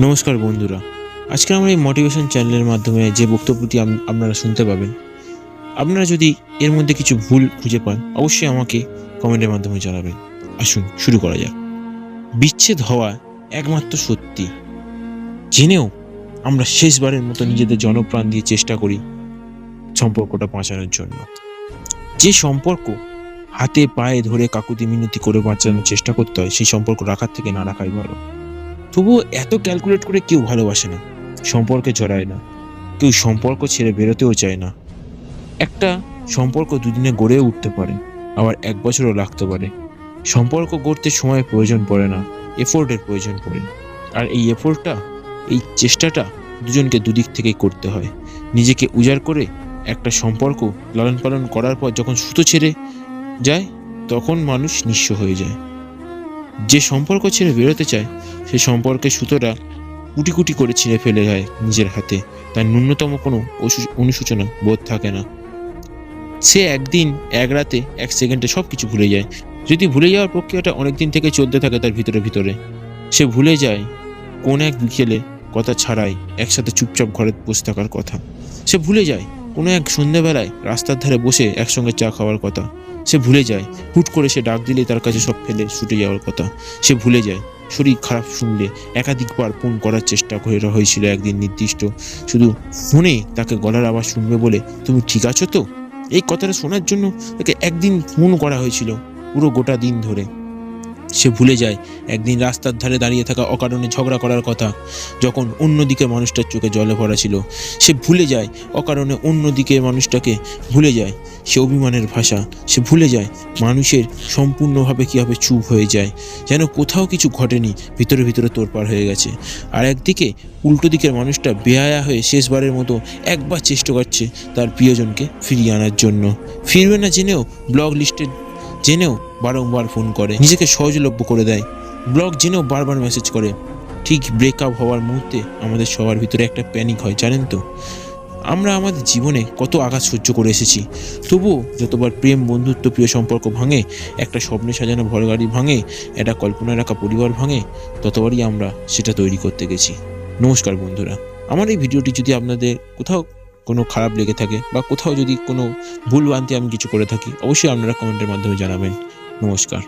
নমস্কার বন্ধুরা। আজকে আমরা এই মোটিভেশন চ্যানেলের মাধ্যমে যে বক্তব্যটি আপনারা শুনতে পাবেন, আপনারা যদি এর মধ্যে কিছু ভুল খুঁজে পান, অবশ্যই আমাকে কমেন্টের মাধ্যমে জানাবেন। আসুন, শুরু করা যাক। বিচ্ছেদ হওয়া একমাত্র সত্যি। জেনেও আমরা শেষবারের মতো নিজেদের জনপ্রাণ দিয়ে চেষ্টা করি সম্পর্কটা বাঁচানোর জন্য। যে সম্পর্ক হাতে পায়ে ধরে কাকুতি মিনতি করে বাঁচানোর চেষ্টা করতে হয়, সেই সম্পর্ক রাখার থেকে না রাখাই ভালো। তবুও এত ক্যালকুলেট করে কেউ ভালোবাসে না, সম্পর্কে জড়ায় না, কেউ সম্পর্ক ছেড়ে বেরোতেও চায় না। একটা সম্পর্ক দুদিনে গড়ে উঠতে পারে, আবার এক বছরও লাগতে পারে। সম্পর্ক গড়তে সময় প্রয়োজন পড়ে না, এফোর্টের প্রয়োজন পড়ে। আর এই এফোর্টটা, এই চেষ্টাটা দুজনকে দুদিক থেকেই করতে হয়। নিজেকে উজাড় করে একটা সম্পর্ক লালন পালন করার পর যখন সুতো ছেড়ে যায়, তখন মানুষ নিঃস্ব হয়ে যায়। যে সম্পর্ক ছেড়ে বেরোতে চায়, সে সম্পর্কে সুতোটা কুটি কুটি করে ছিঁড়ে ফেলে যায় নিজের হাতে। তার ন্যূনতম কোনো অনুশোচনা বোধ থাকে না। সে একদিন, এক রাতে, এক সেকেন্ডে সব কিছু ভুলে যায়। যদি ভুলে যাওয়ার প্রক্রিয়াটা অনেক দিন থেকে চলতে থাকে তার ভিতরে ভিতরে, সে ভুলে যায় কোন এক বিকেলে কথা ছাড়াই একসাথে চুপচাপ ঘরে বসে থাকার কথা। সে ভুলে যায় কোনো এক সন্ধ্যেবেলায় রাস্তার ধারে বসে একসঙ্গে চা খাওয়ার কথা। সে ভুলে যায়। হুট করে সে ডাক দিলে তার কাছে সব ফেলে, ছুটে যাওয়ার কথা। সে ভুলে যায়। শরীর খারাপ শুনলে একাধিকবার ফোন করার চেষ্টা করে হয়েছিল একদিন নির্দিষ্ট। শুধু ফোনে তাকে গলার আওয়াজ শুনবে বলে, তুমি ঠিক আছো তো? এই কথাটা শোনার জন্য তাকে একদিন ফোন করা হয়েছিল, পুরো গোটা দিন ধরে। সে ভুলে যায় একদিন রাস্তার ধারে দাঁড়িয়ে থাকা অকারণে ঝগড়া করার কথা, যখন অন্যদিকে মানুষটার চোখে জলে ভরা ছিল। সে ভুলে যায় অকারণে অন্যদিকে মানুষটাকে ভুলে যায়। সে অভিমানের ভাষা, সে ভুলে যায় মানুষের সম্পূর্ণভাবে কীভাবে চুপ হয়ে যায়, যেন কোথাও কিছু ঘটেনি, ভিতরে ভিতরে তোরপার হয়ে গেছে। আর একদিকে উল্টো দিকের মানুষটা বেহায়া হয়ে শেষবারের মতো একবার চেষ্টা করছে তার প্রিয়জনকে ফিরিয়ে আনার জন্য। ফিরবে না জেনেও ব্লগ লিস্টে, জেনেও বারংবার ফোন করে, নিজেকে সহজলভ্য করে দেয়। ব্লগ জেনেও বারবার মেসেজ করে, ঠিক ব্রেকআপ হওয়ার মুহূর্তে আমাদের সবার ভিতরে একটা প্যানিক হয়, জানেন তো? আমরা আমাদের জীবনে কত আঘাত সহ্য করে এসেছি। তবুও যতবার প্রেম, বন্ধুত্ব, প্রিয় সম্পর্ক ভাঙে, একটা স্বপ্নে সাজানো ঘর গাড়ি ভাঙে, একটা কল্পনা রাখা পরিবার ভাঙে, ততবারই আমরা সেটা তৈরি করতে গেছি। নমস্কার বন্ধুরা। আমার এই ভিডিওটি যদি আপনাদের কোথাও কোনো খারাপ লেগে থাকে বা কোথাও যদি কোনো ভুল ভ্রান্তি আমি কিছু করে থাকি, অবশ্যই আপনারা কমেন্টের মাধ্যমে জানাবেন। নমস্কার।